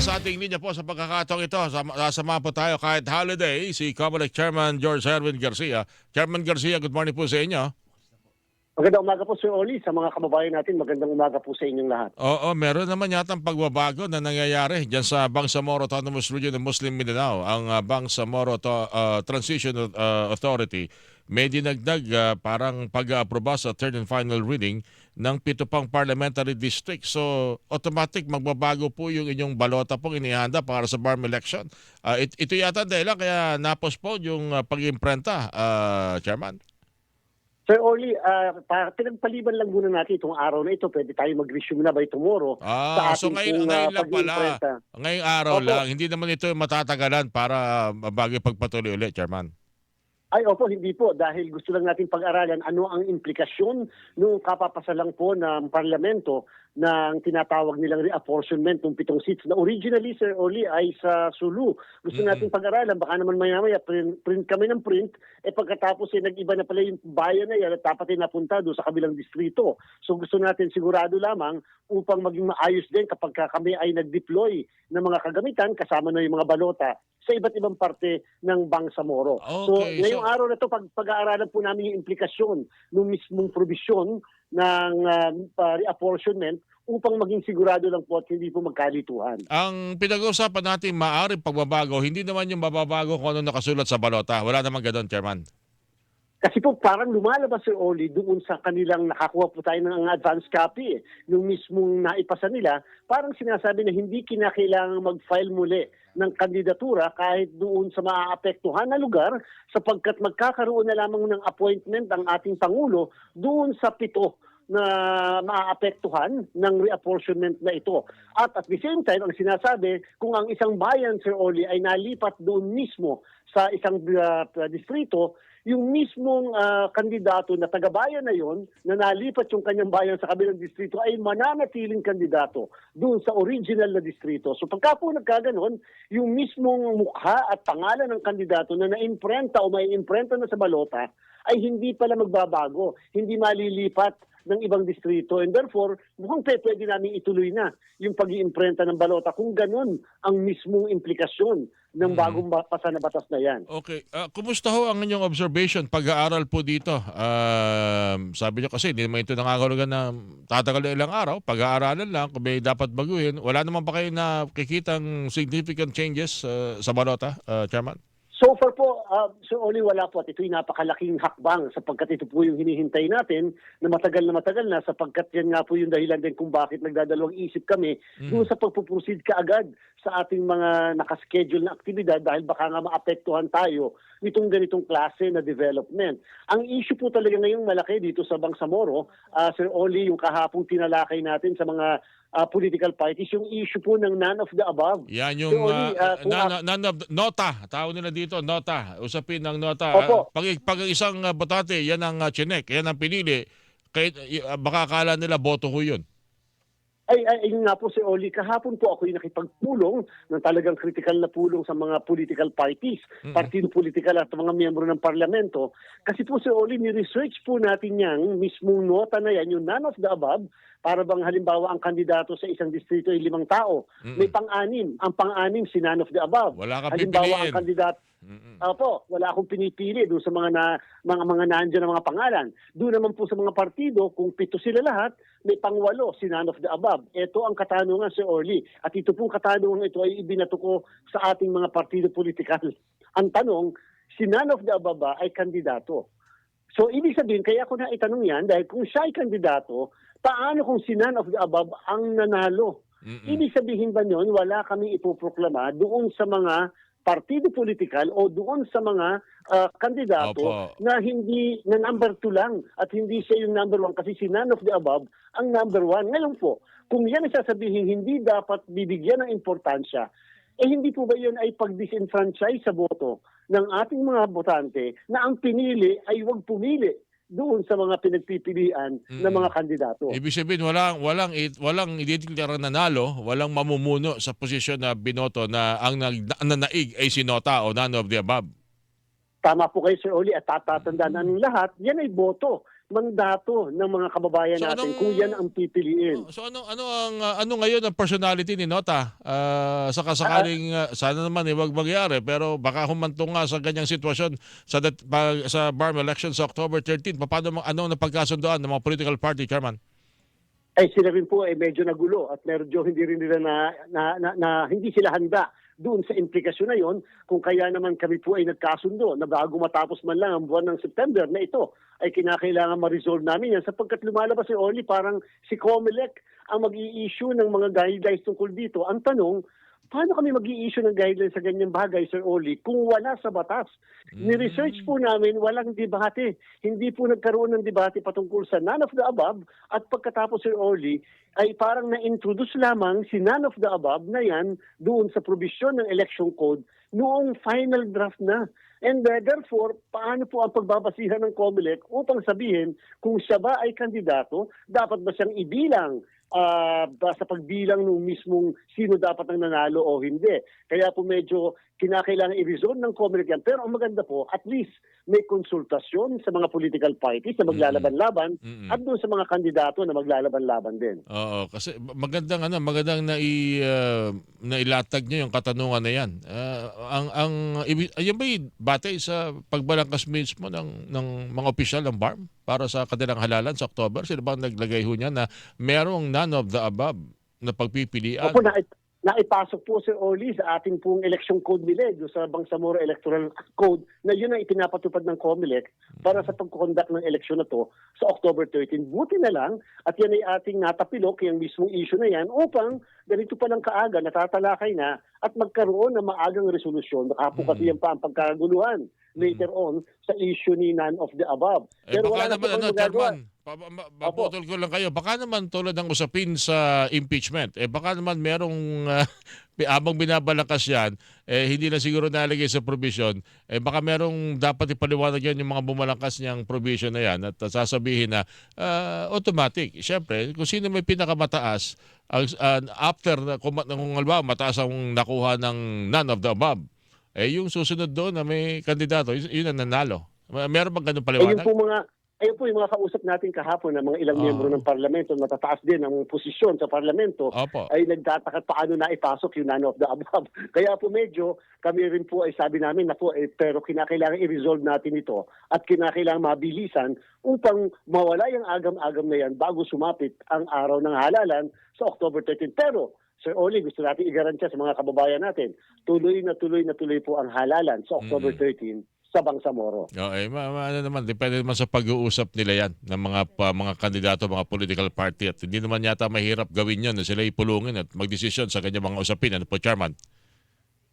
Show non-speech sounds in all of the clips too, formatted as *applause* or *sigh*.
Nasa ating linya po sa pagkakataong ito, sama, sasama po tayo kahit holiday, si Comelec Chairman George Erwin Garcia. Chairman Garcia, good morning po sa inyo. Magandang umaga po Sir Oli sa mga kababayan natin. Magandang umaga po sa inyong lahat. Oo, meron naman yata pagbabago na nangyayari dyan sa Bangsamoro Autonomous Region ng Muslim Mindanao. Ang uh, Bangsamoro to, uh, Transition uh, Authority may dinagdag uh, parang pag-aproba sa third and final reading ng pito pang parliamentary district. So, automatic magbabago po yung inyong balota pong inihanda para sa BARM election. Uh, it, ito yata dahil kaya napostpone yung uh, pag-imprenta, uh, Chairman. Sir Oli, uh, pa, pinagpaliban lang muna natin itong araw na ito. Pwede tayo mag-resume na by tomorrow. Ah, so ngayon, pong, ngayon ah, lang pala. Ngayong araw Opo. lang. Hindi naman ito matatagalan para uh, bago pagpatuloy ulit, Chairman. Ay, opo, hindi po. Dahil gusto lang natin pag-aralan ano ang implikasyon nung kapapasalang po ng parlamento ng tinatawag nilang reapportionment ng pitong seats na originally, Sir Oli, ay sa Sulu. Gusto natin pag-aralan. Baka naman maya-maya print, print kami ng print, eh pagkatapos eh, nag-iba na pala yung bayan na yan at dapat ay napunta doon sa kabilang distrito. So gusto natin sigurado lamang upang maging maayos din kapag ka kami ay nag-deploy ng mga kagamitan kasama na yung mga balota sa iba't ibang parte ng Bangsamoro. so Okay, ngayong so- araw na to pag pag-aaralan po namin yung implikasyon ng mismong probisyon ng uh, uh, reapportionment upang maging sigurado lang po at hindi po magkalituhan. Ang pinag-uusapan natin maaari pagbabago, hindi naman yung mababago kung ano nakasulat sa balota. Wala naman ganun, Chairman. Kasi po parang lumalabas si Oli doon sa kanilang nakakuha po tayo ng advance copy eh. Yung mismong naipasa nila, parang sinasabi na hindi kinakailangang mag-file muli ng kandidatura kahit doon sa maaapektuhan na lugar sapagkat magkakaroon na lamang ng appointment ang ating Pangulo doon sa pito na maaapektuhan ng reapportionment na ito. At at the same time, ang sinasabi, kung ang isang bayan, Sir Oli, ay nalipat doon mismo sa isang uh, distrito, yung mismong ah, kandidato na taga-bayan na yon na nalipat yung kanyang bayan sa kabilang distrito ay mananatiling kandidato doon sa original na distrito. So pagka po nagkaganon, yung mismong mukha at pangalan ng kandidato na na-imprenta o may imprenta na sa balota ay hindi pala magbabago, hindi malilipat ng ibang distrito and therefore mukhang pe, pwede namin ituloy na yung pag iimprenta ng balota kung ganun ang mismong implikasyon ng bagong ba- pasa na batas na yan. Okay. Ah, kumusta ho ang inyong observation, pag-aaral po dito? Um, sabi niyo kasi, hindi naman ito nangangahulugan na tatagal na ilang araw. Pag-aaralan lang, kung may dapat baguhin. Wala naman pa kayo na kikitang significant changes ah, sa balota, ah, Chairman? So far po, uh, Sir Oli, wala po at ito'y napakalaking hakbang sapagkat ito po yung hinihintay natin na matagal na matagal na sapagkat yan nga po yung dahilan din kung bakit nagdadalawang isip kami Mm. doon sa pagpuproceed kaagad sa ating mga nakaschedule na aktibidad dahil baka nga maapektuhan tayo nitong ganitong klase na development. Ang issue po talaga ngayong malaki dito sa Bangsamoro, uh, Sir Oli, yung kahapong tinalakay natin sa mga uh, political parties, yung issue po ng none of the above. Yan yung So, Oli, ah, kung na- na- na- nota, tawag nila dito, nota. Usapin ng nota. Opo. Pag, pag isang ah, botante, yan ang ah, chinek, yan ang pinili, kahit, ah, baka akala nila boto ko yun. Ay, ay, ayun nga po si Oli, kahapon po ako yung nakipagpulong ng talagang critical na pulong sa mga political parties, Mm-mm. partido political at mga miyembro ng parlamento. Kasi po si Oli, ni-research po natin yang mismong nota na yan, yung none of the above, para bang halimbawa ang kandidato sa isang distrito ay limang tao. Mm-mm. May pang-anim. Ang pang-anim si none of the above. Wala kang halimbawa pipiliin. ang kandidato Mm-mm. Opo, wala akong pinipili doon sa mga na, mga mga nandiyan na mga pangalan. Doon naman po sa mga partido, kung pito sila lahat, may pangwalo si none of the above. Ito ang katanungan si Orly. At ito pong katanungan ito ay ibinato ko sa ating mga partido politikal. *laughs* Ang tanong, si none of the above ba ay kandidato? So, ibig sabihin, kaya ko na itanong yan, dahil kung siya ay kandidato, paano kung si none of the above ang nanalo? Mm-mm. Ibig sabihin ba nun, wala kami ipoproklama doon sa mga partido politikal o doon sa mga ah, kandidato Opo. na hindi na number two lang at hindi siya yung number one kasi si none of the above ang number one. Ngayon po, kung yan ay sasabihin hindi dapat bibigyan ng importansya, eh hindi po ba yun ay pag-disenfranchise sa boto ng ating mga botante na ang pinili ay huwag pumili doon sa mga pinagpipilian ng Mm. mga kandidato. Ibig sabihin, walang, walang, walang idideklara nanalo, walang mamumuno sa posisyon na binoto na ang nag, na, naig ay sinota o none of the above. Tama po kayo, Sir Oli, at tatatandaan ng lahat, yan ay boto. Mandato ng mga kababayan So, natin anong- kung yan ang pipiliin. So ano ano ang uh, ano ngayon ang personality ni Nota? Uh, sa kasakaling uh, sana naman eh, wag mangyari pero baka humantong nga sa ganyang sitwasyon sa dat, pa, sa BARM election sa October 13. Paano ano ang napagkasundoan ng mga political party, Chairman? ay sila rin po ay medyo nagulo at medyo hindi rin nila na, na, na, na hindi sila handa doon sa implikasyon na yon kung kaya naman kami po ay nagkasundo na bago matapos man lang ang buwan ng September na ito ay kinakailangan ma-resolve namin yan sapagkat lumalabas si Oli parang si Comelec ang mag issue ng mga guidelines tungkol dito. Ang tanong, paano kami mag issue ng guidelines sa ganyang bagay, Sir Oli, kung wala sa batas? Ni-research po namin, walang debate. Hindi po nagkaroon ng debate patungkol sa none of the above at pagkatapos, Sir Oli, ay parang na-introduce lamang si none of the above na yan doon sa provision ng election code noong final draft na. And uh, therefore, paano po ang pagbabasihan ng COMELEC upang sabihin kung siya ba ay kandidato, dapat ba siyang ibilang ah, ba sa pagbilang ng mismong sino dapat ang nanalo o hindi. Kaya po medyo kinakailangan i-resolve ng COMELEC yan. Pero ang maganda po, at least may konsultasyon sa mga political parties na maglalaban-laban Mm-mm. at doon sa mga kandidato na maglalaban-laban din. Oo, kasi magandang ano, magandang nai uh, nailatag niyo yung katanungan na 'yan. Ah, ang ang ayun ba batay sa pagbalangkas mismo ng ng mga opisyal ng BARM para sa kanilang halalan sa October? Sila ba ang naglagay ho niya na merong none of the above na pagpipilian? Opo, na, naipasok po Sir Oli sa ating pong election code nila eh, doon sa Bangsamoro Electoral Code na yun ang ipinapatupad ng COMELEC para sa pagkukondak ng eleksyon na to sa October 13. Buti na lang at yan ay ating natapilok yung mismong issue na yan upang ganito pa lang kaaga natatalakay na at magkaroon ng maagang resolusyon. Baka po kasi yan pa ang pagkaguluhan later on sa issue ni none of the above. Eh, baka na naman, ano. Chairman, paputol ko lang kayo. Baka naman tulad ng usapin sa impeachment, eh baka naman merong, *laughs* uh, habang binabalakas yan, eh hindi na siguro nalagay sa provision, eh baka merong dapat ipaliwanag yan yung mga bumalakas niyang provision na yan at sasabihin na uh, automatic. Siyempre, kung sino may pinakamataas, uh, after, na- kung, kung halimbawa mataas ang nakuha ng none of the above, eh yung susunod doon na may kandidato, yun, yun ang nanalo. Meron bang ganun Ayun paliwanag? po mga ayun po yung mga kausap natin kahapon na mga ilang Ah. miyembro ng parlamento na matataas din ang posisyon sa parlamento Opo. ay nagtataka paano na ipasok yung none of the above. *laughs* Kaya po medyo kami rin po ay sabi namin na po eh, pero kinakailangan i-resolve natin ito at kinakailangan mabilisan upang mawala yung agam-agam na yan bago sumapit ang araw ng halalan sa October 13. Pero Sir Oli, gusto natin i-garantiya sa mga kababayan natin, tuloy na tuloy na tuloy po ang halalan sa October 13 sa Bangsamoro. Okay, ma, ma- ano naman, depende naman sa pag-uusap nila yan ng mga pa, mga kandidato, mga political party at hindi naman yata mahirap gawin yun na sila ipulungin at magdesisyon sa kanyang mga usapin. Ano po, Chairman?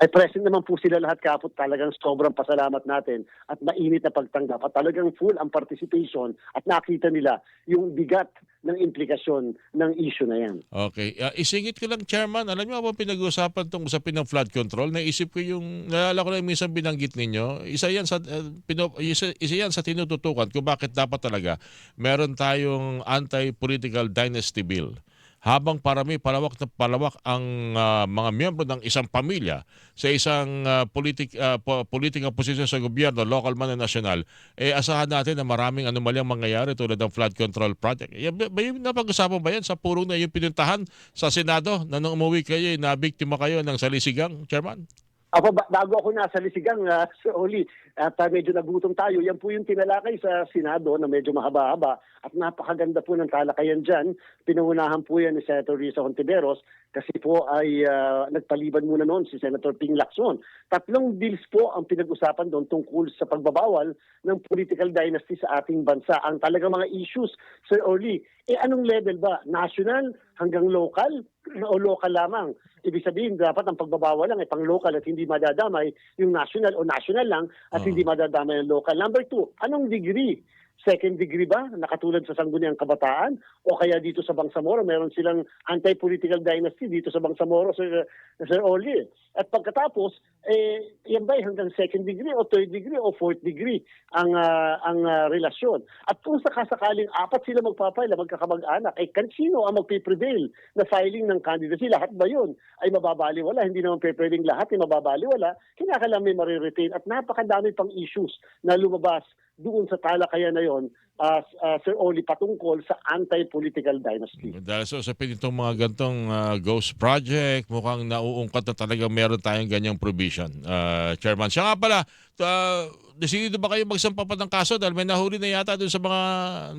Ay present naman po sila lahat kapot talagang sobrang pasalamat natin at mainit na pagtanggap at talagang full ang participation at nakita nila yung bigat ng implikasyon ng issue na yan. Okay. Uh, isingit ko lang, Chairman, alam niyo ba pinag-uusapan tong usapin ng flood control? Naisip ko yung, nalala ko lang minsan binanggit ninyo, isa yan sa, uh, pino- isa, isa yan sa tinututukan kung bakit dapat talaga meron tayong anti-political dynasty bill. Habang parami, palawak na palawak ang ah, mga miyembro ng isang pamilya sa isang uh, politik, ah, po- political position sa gobyerno, local man o national, eh asahan natin na maraming anomalyang mangyayari tulad ng flood control project. Yan, ba, ba yung napag-usapan ba yan sa pulong na yung pinuntahan sa Senado na nung umuwi kayo, eh, nabiktima kayo ng salisigang, Chairman? Ba- bago ako nasa Lisigang, uh, Sir *laughs* Oli, at uh, medyo nagutom tayo, yan po yung tinalakay sa Senado na medyo mahaba-haba at napakaganda po ng talakayan dyan. Pinangunahan po yan ni Senator Risa Hontiveros kasi po ay uh, nagpaliban muna noon si Senator Ping Lacson. Tatlong bills po ang pinag-usapan doon tungkol sa pagbabawal ng political dynasty sa ating bansa. Ang talagang mga issues, Sir Oli, eh anong level ba? National hanggang local o local lamang? Ibig sabihin, dapat ang pagbabawal lang ay pang local at hindi madadamay yung national o national lang at Oo. hindi madadamay ang local. Number two, anong degree? Second degree ba? Nakatulad sa Sangguniang Kabataan? O kaya dito sa Bangsamoro, meron silang anti-political dynasty dito sa Bangsamoro, Sir, Sir Oli. At pagkatapos, eh, yan ba ay hanggang second degree o third degree o fourth degree ang ah, ang ah, relasyon? At kung sakasakaling apat sila magpapaila, magkakamag-anak, eh kansino ang magpiprevail na filing ng candidacy? Lahat ba yun ay mababaliwala? Hindi naman pwedeng lahat ay mababaliwala. Kinakailangan may mariretain at napakadami pang issues na lumabas doon sa talakayan na yon, uh, uh, Sir Oli, patungkol sa anti-political dynasty. Dahil sa usapin itong mga gantong ah, ghost project, mukhang nauungkat na talaga meron tayong ganyang provision. Ah, Chairman, siya nga pala, uh, desidido ba kayo magsampa pa ng kaso dahil may nahuli na yata doon sa mga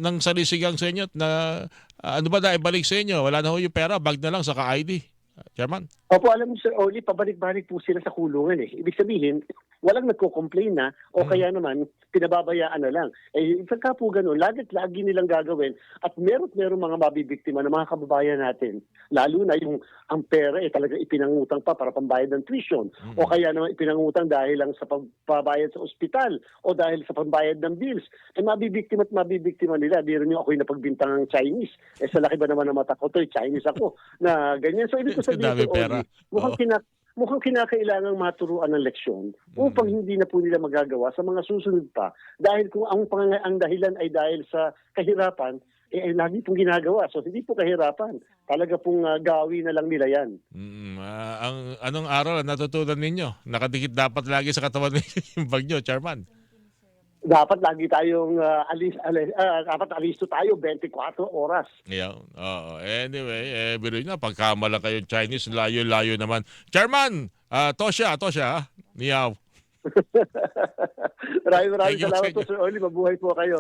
nang salisigang sa inyo na ah, ano ba na ibalik sa inyo? Wala na ho yung pera, bag na lang sa ka-ID. Chairman? Opo, alam mo Sir Oli, pabalik-balik po sila sa kulungan eh. Ibig sabihin, walang nagko-complain na o Hmm. kaya naman pinababayaan na lang. Eh, pagka po ganun, lagit lagi nilang gagawin at meron meron mga mabibiktima ng mga kababayan natin. Lalo na yung ang pera eh talaga ipinangutang pa para pambayad ng tuition Hmm. o kaya naman ipinangutang dahil lang sa pagbabayad sa ospital o dahil sa pambayad ng bills. Eh mabibiktima at mabibiktima nila. Biro niyo ako'y napagbintang ng Chinese. Eh sa laki ba naman ng mata ko to, Chinese ako na ganyan. So ibig ko sabihin, dami pera. mukhang, Oo. kina- mukhang kinakailangang maturuan ng leksyon upang hindi na po nila magagawa sa mga susunod pa. Dahil kung ang, ang dahilan ay dahil sa kahirapan, eh, eh lagi pong ginagawa. So hindi po kahirapan. Talaga pong ah, gawi na lang nila yan. Mm, ah, ang anong aral natutunan ninyo? Nakadikit dapat lagi sa katawan *laughs* ninyo yung bag nyo, Chairman. Dapat lagi tayong ah, alis, alis, ah, dapat alisto tayo 24 oras. Yeah. Oo. Anyway, eh, biro na, pagkamala kayong Chinese, layo-layo naman. Chairman, Tosya, Tosya, ah. Niyaw. *laughs* maraming maraming salamat po, Sir Oli. Mabuhay po kayo.